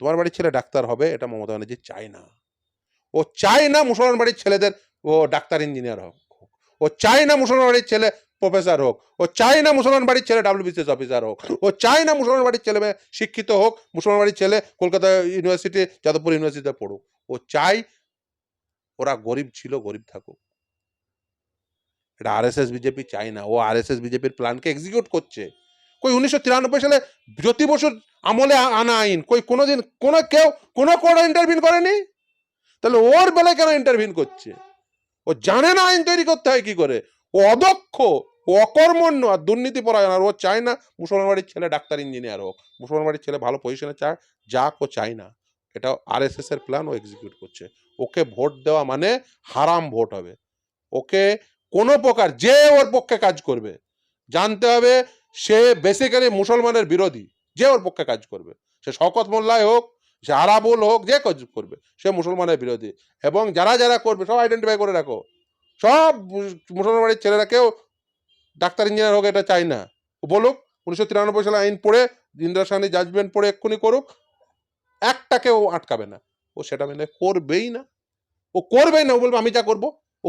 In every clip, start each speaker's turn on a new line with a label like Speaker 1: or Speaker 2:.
Speaker 1: তোমার বাড়ির ছেলে ডাক্তার হবে, এটা মমতা ব্যানার্জি চায় না। ও চায় না মুসলমান বাড়ির ছেলেদের, ও ডাক্তার ইঞ্জিনিয়ার হোক। ও চায় না মুসলমান বাড়ির ছেলে প্রফেসর হোক। ও চায় না মুসলমান বাড়ির ছেলে ডাব্লিউবিসিএস অফিসার হোক। ও চায় না মুসলমান বাড়ির ছেলে শিক্ষিত হোক, মুসলমান বাড়ির ছেলে কলকাতা ইউনিভার্সিটি যাদবপুর ইউনিভার্সিটিতে পড়ুক। ও চাই ওরা গরিব ছিল, গরিব থাকুক। এটা আরএসএস বিজেপি চায় না। ও আর এস আরএসএস বিজেপির প্ল্যানকে এক্সিকিউট করছে। কই উনিশশো তিরানব্বই সালে জ্যোতি বসুর আমলে আনা আইন, কই কোনোদিন কোনো কেউ, কোনো কোর্ট ইন্টারভিন করেনি? তাহলে ওর বেলায় কেন ইন্টারভিন করছে? ও জানে না আইন তৈরি করতে হয় কি করে। ও অদক্ষ, ও অকর্মণ্য, আর দুর্নীতি পরায়ণ, আর ও চায় না মুসলমান বাড়ির ছেলে ডাক্তার ইঞ্জিনিয়ার হোক। মুসলমান বাড়ির ছেলে ভালো পজিশনে চায়, যাক ও চায় না। এটা আর এস এস এর প্ল্যান ও এক্সিকিউট করছে। ওকে ভোট দেওয়া মানে হারাম ভোট হবে। ওকে কোনো প্রকার, যে ওর পক্ষে কাজ করবে, জানতে হবে সে বেসিক্যালি মুসলমানের বিরোধী, যে ওর পক্ষে কাজ করবে। সে শকত মোল্লায় হোক, সে আরাবুল হোক, যে কাজ করবে, সে মুসলমানের বিরোধী। এবং যারা যারা করবে, সব আইডেন্টিফাই করে রাখো। সব মুস- মুসলমান বাড়ির ছেলেরা কেউ ডাক্তার ইঞ্জিনিয়ার হোক, এটা চাই না। বলুক, উনিশশো তিরানব্বই সালে আইন পড়ে, ইন্দিরা সাহানি জাজমেন্ট পড়ে, এক্ষুনি করুক একটাকেও আটকাবে না। ও সেটা মেনে করবেই না। ও করবেই না, ও বলবে, আমি যা করব ও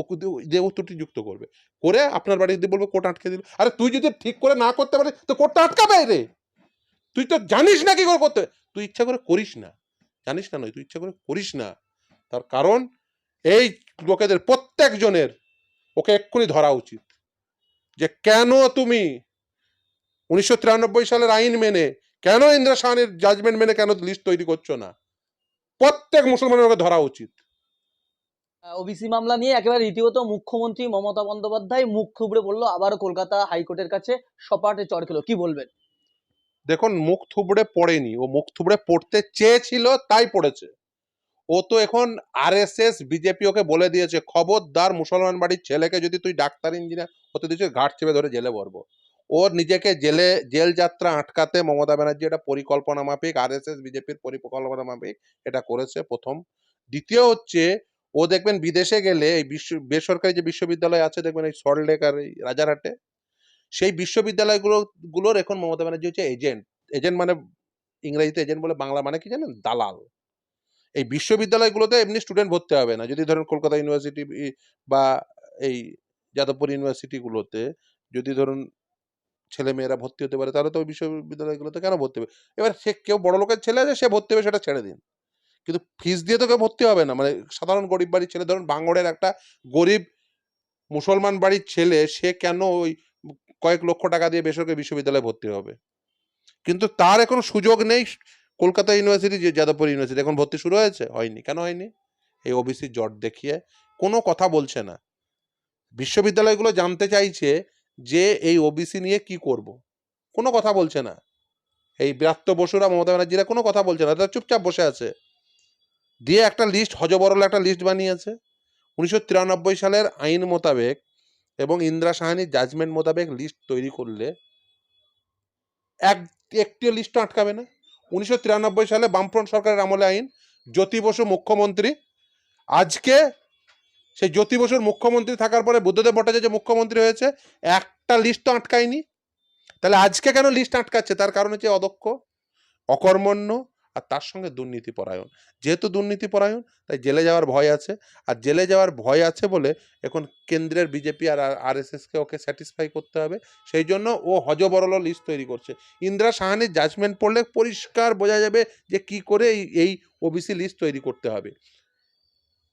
Speaker 1: যে উত্তরটি যুক্ত করবে। করে আপনার বাড়ি দিয়ে বলবে কোর্ট আটকে দিল, আরে তুই যদি ঠিক করে না করতে পারিস, তো কোর্টটা আটকাবে রে। তুই তো জানিস না কি করে করতে তুই ইচ্ছা করে করিস না। জানিস না নয়, তুই ইচ্ছা করে করিস না। তার কারণ, এই লোকেদের প্রত্যেকজনের ওকে এক্ষুনি ধরা উচিত। যে কেন তুমি উনিশশো তিরানব্বই সালের আইন মেনে, কেন ইন্দিরা সাহানির জাজমেন্ট মেনে কেন লিস্ট তৈরি করছ না? প্রত্যেক মুসলমানের ওকে ধরা উচিত।
Speaker 2: ওবিসি মামলা নিয়ে একেবারে রীতিমত মুখ্যমন্ত্রী মমতা বন্দ্যোপাধ্যায় মুখ থুবড়ে বলল আবারও কলকাতা হাইকোর্টের কাছে সপাটে চড় খেলো। কি বলবেন?
Speaker 1: দেখুন, মুখ থুবড়ে পড়েনি। ও মুখ থুবড়ে পড়তে চেয়েছিল, তাই পড়েছে। ও তো এখন আরএসএস বিজেপি ওকে বলে দিয়েছে, খবরদার মুসলমান বাড়ির ছেলেকে যদি তুই ডাক্তার, ইঞ্জিনিয়ার হতে দিয়েছিস ঘাট চেপে ধরে জেলে ভরবো। ওর নিজেকে জেলে, জেল যাত্রা আটকাতে মমতা ব্যানার্জি এটা পরিকল্পনা মাফিক আরএসএস বিজেপির পরিকল্পনা মাফিক এটা করেছে প্রথম। দ্বিতীয় হচ্ছে ও দেখবেন বিদেশে গেলে এই বিশ্ব, বেসরকারি যে বিশ্ববিদ্যালয় আছে, দেখবেন এই সল্টলেক আর এই রাজারহাটে, সেই বিশ্ববিদ্যালয়গুলো গুলোর এখন মমতা ব্যানার্জি হচ্ছে এজেন্ট এজেন্ট মানে ইংরেজিতে এজেন্ট বলে বাংলা মানে কি জানেন? দালাল। এই বিশ্ববিদ্যালয়গুলোতে এমনি স্টুডেন্ট ভর্তি হবে না। যদি ধরুন কলকাতা ইউনিভার্সিটি বা এই যাদবপুর ইউনিভার্সিটিগুলোতে যদি ধরুন ছেলে মেয়েরা ভর্তি হতে পারে, তাহলে তো ওই বিশ্ববিদ্যালয়গুলোতে কেন ভর্তি হবে? এবার সে কেউ বড় লোকের ছেলে আছে, সে ভর্তি হবে, সেটা ছেড়ে দিন। কিন্তু ফিস দিয়ে তো কেউ ভর্তি হবে না। মানে সাধারণ গরিব বাড়ির ছেলে, ধরুন বাঙড়ের একটা গরিব মুসলমান বাড়ির ছেলে, সে কেন ওই কয়েক লক্ষ টাকা দিয়ে বেসরকারি বিশ্ববিদ্যালয়ে ভর্তি হবে? কিন্তু তার এখন সুযোগ নেই কলকাতা ইউনিভার্সিটি, যে যাদবপুর ইউনিভার্সিটি, এখন ভর্তি শুরু হয়েছে? হয়নি। কেন হয়নি? এই ওবিসি জট দেখিয়ে কোনো কথা বলছে না। বিশ্ববিদ্যালয়গুলো জানতে চাইছে যে এই ওবিসি নিয়ে কি করব। কোনো কথা বলছে না। এই ব্রাত্য বসুরা, মমতা ব্যানার্জিরা কোনো কথা বলছে না। তারা চুপচাপ বসে আছে। দিয়ে একটা লিস্ট হজবরল একটা লিস্ট বানিয়েছে। উনিশশো তিরানব্বই সালের আইন মোতাবেক এবং ইন্দিরা সাহানির জাজমেন্ট মোতাবেক লিস্ট তৈরি করলে এক একটিও লিস্ট আটকাবে না। উনিশশো তিরানব্বই সালে বামফ্রন্ট সরকারের আমলে আইন, জ্যোতি বসু মুখ্যমন্ত্রী। আজকে সেই জ্যোতি বসুর মুখ্যমন্ত্রী থাকার পরে বুদ্ধদেব ভট্টাচার্য মুখ্যমন্ত্রী হয়েছে, একটা লিস্ট তো আটকায়নি। তাহলে আজকে কেন লিস্ট আটকাচ্ছে? তার কারণ হচ্ছে অদক্ষ, অকর্মণ্য আর তার সঙ্গে দুর্নীতি পরায়ণ। যেহেতু দুর্নীতি পরায়ণ, তাই জেলে যাওয়ার ভয় আছে। আর জেলে যাওয়ার ভয় আছে বলে এখন কেন্দ্রের বিজেপি আর আর কে ওকে স্যাটিসফাই করতে হবে। সেই জন্য ও হজবরল লিস্ট তৈরি করছে। ইন্দিরা সাহানির জাজমেন্ট পড়লে পরিষ্কার বোঝা যাবে যে কি করে এই এই ওবিসি লিস্ট তৈরি করতে হবে।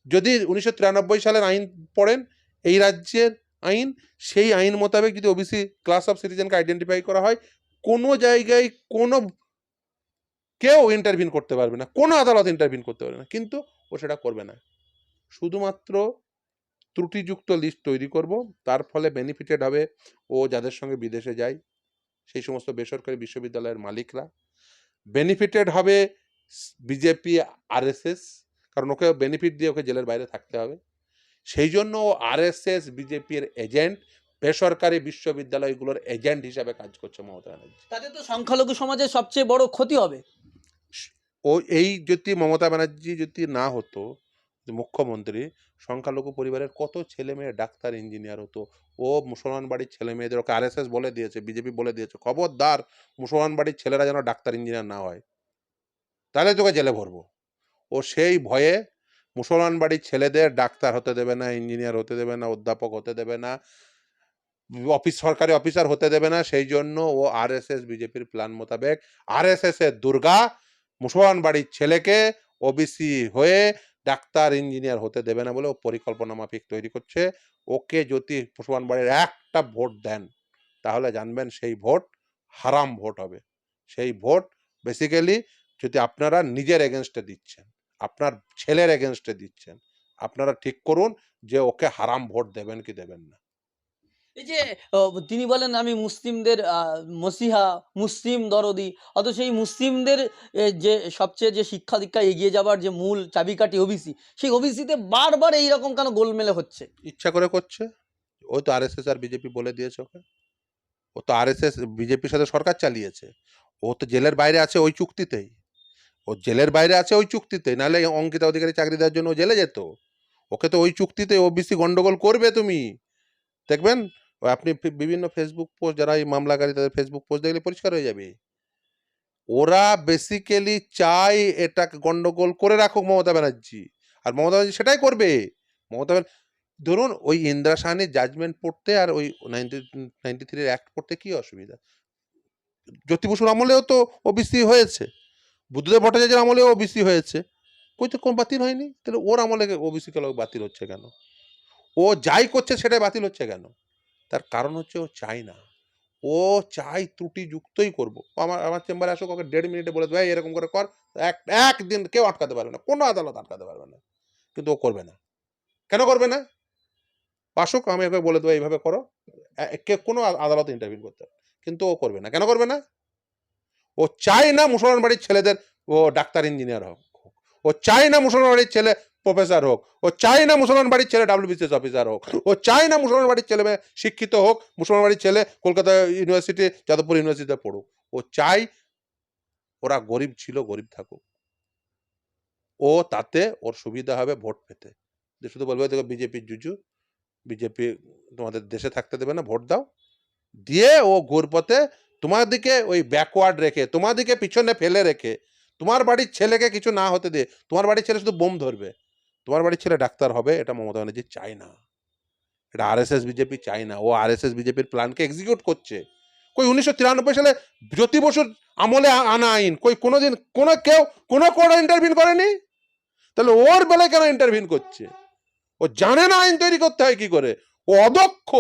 Speaker 1: যদি উনিশশো তিরানব্বই সালের আইন পড়েন, এই রাজ্যের আইন, সেই আইন মোতাবেক যদি ওবিসি ক্লাস অফ সিটিজেনকে আইডেন্টিফাই করা হয়, কোনো জায়গায় কোনো কেউ ইন্টারভিন করতে পারবে না, কোনো আদালত ইন্টারভিন করতে পারবে না, কিন্তু ও সেটা করবে না। শুধুমাত্র ত্রুটিযুক্ত লিস্ট তৈরি করব, তার ফলে বেনিফিটেড হবে ও যাদের সঙ্গে বিদেশে যায় সেই সমস্ত বেসরকারি বিশ্ববিদ্যালয়ের মালিকরা। বেনিফিটেড হবে বিজেপি আরএসএস কারণ ওকে বেনিফিট দিয়ে ওকে জেলের বাইরে থাকতে হবে। সেই জন্য ও আরএসএস বিজেপির এজেন্ট বেসরকারি বিশ্ববিদ্যালয়গুলোর এজেন্ট হিসাবে কাজ করছে মমতা ব্যানার্জি।
Speaker 2: তাতে তো সংখ্যালঘু সমাজের সবচেয়ে বড় ক্ষতি হবে।
Speaker 1: ও এই যদি মমতা ব্যানার্জি যদি না হতো মুখ্যমন্ত্রী, সংখ্যালঘু পরিবারের কত ছেলে মেয়ে ডাক্তার, ইঞ্জিনিয়ার হতো, ও মুসলমান বাড়ির ছেলে মেয়েদের ওকে আরএসএস বলে দিয়েছে, বিজেপি বলে দিয়েছে, খবরদার মুসলমান বাড়ির ছেলেরা যেন ডাক্তার, ইঞ্জিনিয়ার না হয়, তাহলে তোকে জেলে ভরবো। ও সেই ভয়ে মুসলমান বাড়ির ছেলেদের ডাক্তার হতে দেবে না, ইঞ্জিনিয়ার হতে দেবে না, অধ্যাপক হতে দেবে না, অফিস, সরকারি অফিসার হতে দেবে না, সেই জন্য ও আরএসএস, বিজেপির প্ল্যান মোতাবেক আরএসএস এর দুর্গা মুসলমান বাড়ির ছেলেকে ওবিসি হয়ে ডাক্তার, ইঞ্জিনিয়ার হতে দেবে না বলে ও পরিকল্পনা মাফিক তৈরি করছে। ওকে যদি মুসলমান বাড়ির একটা ভোট দেন, তাহলে জানবেন সেই ভোট হারাম ভোট হবে। সেই ভোট বেসিক্যালি যদি আপনারা নিজের এগেনস্টে দিচ্ছেন, আপনার ছেলের এগেনস্টে দিচ্ছেন, আপনারা ঠিক করুন যে ওকে হারাম ভোট দেবেন কি দেবেন না।
Speaker 2: এই যে তিনি বলেন, আমি মুসলিমদের মসিহা, মুসলিম দরদি। অত সেই মুসলিমদের যে, সবচেয়ে যে শিক্ষা দীক্ষা এগিয়ে যাবার যে মূল চাবিকাঠি ওবিসি, সেই ওবিসিতে বারবার এইরকম কেন গোলমেলে হচ্ছে?
Speaker 1: ইচ্ছা করে করছে। ও তো আরএসএস আর বিজেপি বলে দিয়েছে ওকে। ও তো আরএসএস, বিজেপির সাথে সরকার চালিয়েছে। ও তো জেলের বাইরে আছে ওই চুক্তিতেই। ও জেলের বাইরে আছে ওই চুক্তিতেই। নাহলে অঙ্কিতা অধিকারী চাকরি দেওয়ার জন্য ও জেলে যেত। ওকে তো ওই চুক্তিতে ওবিসি গন্ডগোল করবে তুমি। দেখবেন আপনি বিভিন্ন ফেসবুক পোস্ট যারা এই মামলাকারী তাদের ফেসবুক পোস্ট দেখলে পরিষ্কার হয়ে যাবে। ওরা বেসিক্যালি চায় এটাকে গন্ডগোল করে রাখুক মমতা ব্যানার্জি। আর মমতা ব্যানার্জি সেটাই করবে। মমতা ধরুন ওই ইন্দিরা সাহানির জাজমেন্ট পড়তে আর ওই নাইনটি নাইনটি থ্রির অ্যাক্ট পড়তে কি অসুবিধা? জ্যোতি বসুর আমলেও তো ওবিসি হয়েছে। বুদ্ধদেব ভট্টাচার্যের আমলেও ওবিসি হয়েছে। কই তো কোন বাতিল হয়নি? তাহলে ওর আমলে ওবিসি কেন বাতিল হচ্ছে কেন? ও যাই করছে সেটাই বাতিল হচ্ছে কেন? তার কারণ হচ্ছে ও চায় না। ও চাই ত্রুটি যুক্তই করব আমার আমার চেম্বারে আসুক, ওকে দেড় মিনিটে বলে দেবে এরকম করে কর। এক, একদিন কেউ আটকাতে পারবে না, কোনো আদালত আটকাতে পারবে না। কিন্তু ও করবে না। কেন করবে না? আসুক, আমি ওকে বলে দেবো, এইভাবে করো। কে কোনো আদালতে ইন্টারভিউ করতে। কিন্তু ও করবে না। কেন করবে না? ও চায় না মুসলমান বাড়ির ছেলেদের, ও ডাক্তার ইঞ্জিনিয়ার হোক ও চায় না মুসলমান বাড়ির ছেলে প্রফেসর হোক, ও চায় না মুসলমান বাড়ির ছেলে ডাব্লিউবিসিএস অফিসার হোক, ও চায় না মুসলমান বাড়ির ছেলে শিক্ষিত হোক, মুসলমান বাড়ির ছেলে কলকাতা ইউনিভার্সিটি, যাদবপুর ইউনিভার্সিটিতে পড়ুক, ও চাই ওরা গরিব ছিল, গরিব থাকুক। ও তাতে ওর সুবিধা হবে ভোট পেতে। শুধু বলবে, দেখো বিজেপির জুজু, বিজেপি তোমাদের দেশে থাকতে দেবে না, ভোট দাও। দিয়ে ও ঘুরপথে তোমার দিকে ওই ব্যাকওয়ার্ড রেখে তোমার দিকে পিছনে ফেলে রেখে, তোমার বাড়ির ছেলেকে কিছু না হতে দিয়ে, তোমার বাড়ির ছেলে শুধু বোম ধরবে। তোমার বাড়ির ছেলে ডাক্তার হবে, এটা মমতা ব্যানার্জি চায় না। এটা আরএসএস বিজেপি চায় না। ও আরএসএস বিজেপির প্ল্যানকে এক্সিকিউট করছে। কই উনিশশো তিরানব্বই সালে জ্যোতি বসুর আমলে আনা আইন, কই কোনোদিন কোনো কেউ, কোনো কোর্ট ইন্টারভিন করেনি? তাহলে ওর বেলায় কেন ইন্টারভিন করছে? ও জানে না আইন তৈরি করতে হয় কি করে। ও অদক্ষ,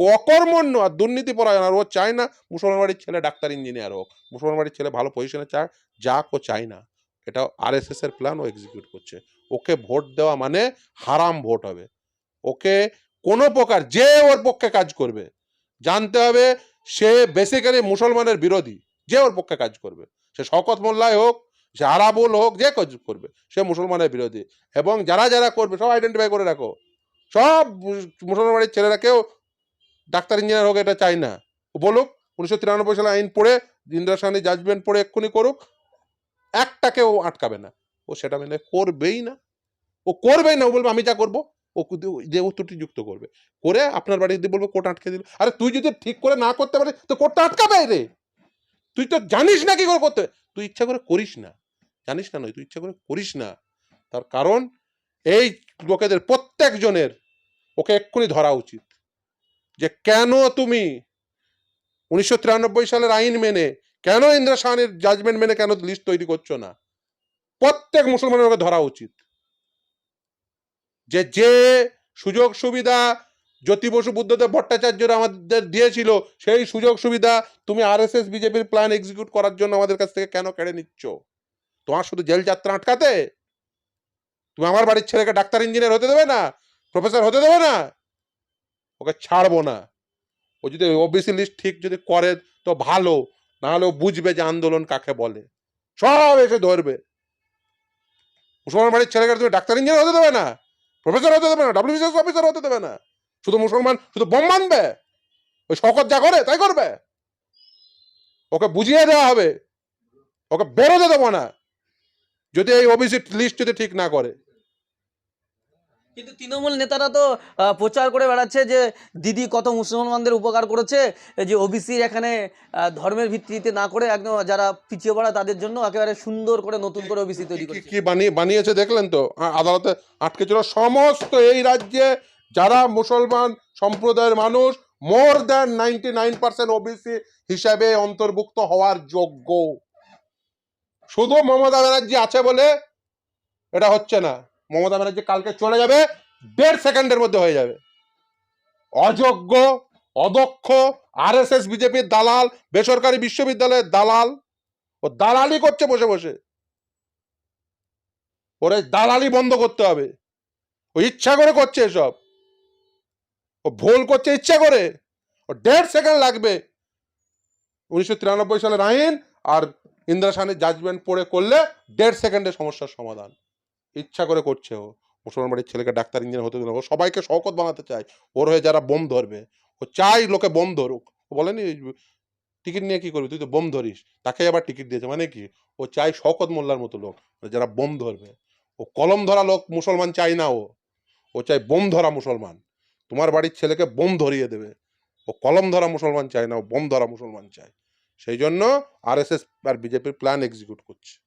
Speaker 1: ও অকর্মণ্য, আর দুর্নীতি পরায়ণ আর ও চায় না মুসলমান বাড়ির ছেলে ডাক্তার ইঞ্জিনিয়ার হোক। মুসলমান বাড়ির ছেলে ভালো পজিশনে চায়, যাক ও চায় না। এটা আরএসএস এর প্ল্যান ও এক্সিকিউট করছে। ওকে ভোট দেওয়া মানে হারাম ভোট হবে। ওকে কোনো প্রকার, যে ওর পক্ষে কাজ করবে, জানতে হবে সে বেসিক্যালি মুসলমানের বিরোধী, যে ওর পক্ষে কাজ করবে। সে শওকত মোল্লায় হোক, সে আরাবুল হোক, যে কাজ করবে, সে মুসলমানের বিরোধী। এবং যারা যারা করবে, সব আইডেন্টিফাই করে রাখো। সব মুস- মুসলমান বাড়ির ছেলেরা কেউ ডাক্তার ইঞ্জিনিয়ার হোক, এটা চাই না। বলুক, উনিশশো তিরানব্বই সালে আইন পড়ে, ইন্দিরা সাহানি জাজমেন্ট পড়ে, এক্ষুনি করুক। একটাকেও আটকাবে না। ও সেটা মেনে করবেই না। ও করবেই না, ও বলবে আমি যা করব, ও যে ও যুক্ত করবে। করে আপনার বাড়ি দিয়ে বলবে, কোর্ট আটকে দিল। আরে তুই যদি ঠিক করে না করতে পারিস, তো কোর্টটা আটকাবে রে। তুই তো জানিস না কি করে করতে তুই ইচ্ছা করে করিস না। জানিস না নয়, তুই ইচ্ছা করে করিস না। তার কারণ, এই লোকেদের প্রত্যেকজনের ওকে এক্ষুনি ধরা উচিত। যে কেন তুমি উনিশশো তিরানব্বই সালের আইন মেনে কেন ইন্দিরা সাহানির জাজমেন্ট মেনে কেন লিস্ট তৈরি করছ না? প্রত্যেক মুসলমানের ওকে ধরা উচিত। যে যে সুযোগ সুবিধা জ্যোতি বসু বুদ্ধদেব ভট্টাচার্যরা আমাদের দিয়েছিল, সেই সুযোগ সুবিধা তুমি আরএসএস বিজেপির প্ল্যান এক্সিকিউট করার জন্য আমাদের কাছ থেকে কেন কেড়ে নিচ্ছ? তোমার শুধু জেল যাত্রা আটকাতে? তুমি আমার বাড়ির ছেলেকে ডাক্তার ইঞ্জিনিয়ার হতে দেবে না? প্রফেসর হতে দেবে না? ওকে ছাড়বো না। ও যদি ওবিসি লিস্ট ঠিক যদি করে, তো ভালো। না হলে ও বুঝবে যে আন্দোলন কাকে বলে। সব এসে ধরবে। মুসলমান বাড়ির ছেলেকে তুমি ডাক্তার, ইঞ্জিনিয়ার হতে দেবে না, প্রফেসর হতে দেবে না ডাব্লিউবিসিএস অফিসার হতে দেবে না। শুধু মুসলমান, শুধু বোম মানবে? ওই শকত যা করে, তাই করবে? ওকে বুঝিয়ে দেওয়া হবে। ওকে বেরোতে দেবো না। যদি এই ওবিসি লিস্ট যদি ঠিক না করে।
Speaker 2: কিন্তু তৃণমূল নেতারা তো প্রচার করে বেড়াচ্ছে যে দিদি কত মুসলমানদের উপকার করেছে যে ওবিসির এখানে ধর্মের ভিত্তিতে না করে একদম যারা পিছিয়ে পড়া তাদের জন্য একেবারে সুন্দর করে নতুন করে ওবিসি তৈরি করে
Speaker 1: কি বানিয়ে বানিয়েছে দেখলেন তো? আ- আদালতে আটকে ছিল সমস্ত এই রাজ্যে যারা মুসলমান সম্প্রদায়ের মানুষ more than ninety nine percent OBC হিসাবে অন্তর্ভুক্ত হওয়ার যোগ্য। শুধু মমতা ব্যানার্জি আছে বলে এটা হচ্ছে না। মমতা ব্যানার্জি কালকে চলে যাবে, দেড় সেকেন্ডের মধ্যে হয়ে যাবে। অযোগ্য, অদক্ষ আর এস এস বিজেপির দালাল, বেসরকারি বিশ্ববিদ্যালয়ের দালাল, ও দালালি করছে বসে বসে। ওরে দালালি বন্ধ করতে হবে। ও ইচ্ছা করে করছে এসব। ও ভুল করছে ইচ্ছা করে। ও দেড় সেকেন্ড লাগবে। উনিশশো তিরানব্বই সালের আইন আর ইন্দিরা সাহানির জাজমেন্ট পড়ে করলে দেড় সেকেন্ডে সমস্যার সমাধান। ইচ্ছা করে করছে ও। মুসলমান বাড়ির ছেলেকে ডাক্তার, ইঞ্জিনিয়ার হতে দিল ও সবাইকে শওকত বানাতে চায়। ওর হয়ে যারা বোম ধরবে, ও চাই লোকে বোম ধরুক। ও বলেনি, টিকিট নিয়ে কি করবি? তুই তো বোম ধরিস। তাকে আবার টিকিট দিয়েছে। মানে কি? ও চাই শকত মোল্লার মতো লোক, যারা বোম ধরবে। ও কলম ধরা লোক মুসলমান চাই না ও। ও চাই বোম ধরা মুসলমান। তোমার বাড়ির ছেলেকে বোম ধরিয়ে দেবে। ও কলম ধরা মুসলমান চায় না, ও বোম ধরা মুসলমান চায়। সেই জন্য আর এস এস আর বিজেপির প্ল্যান এক্সিকিউট করছে।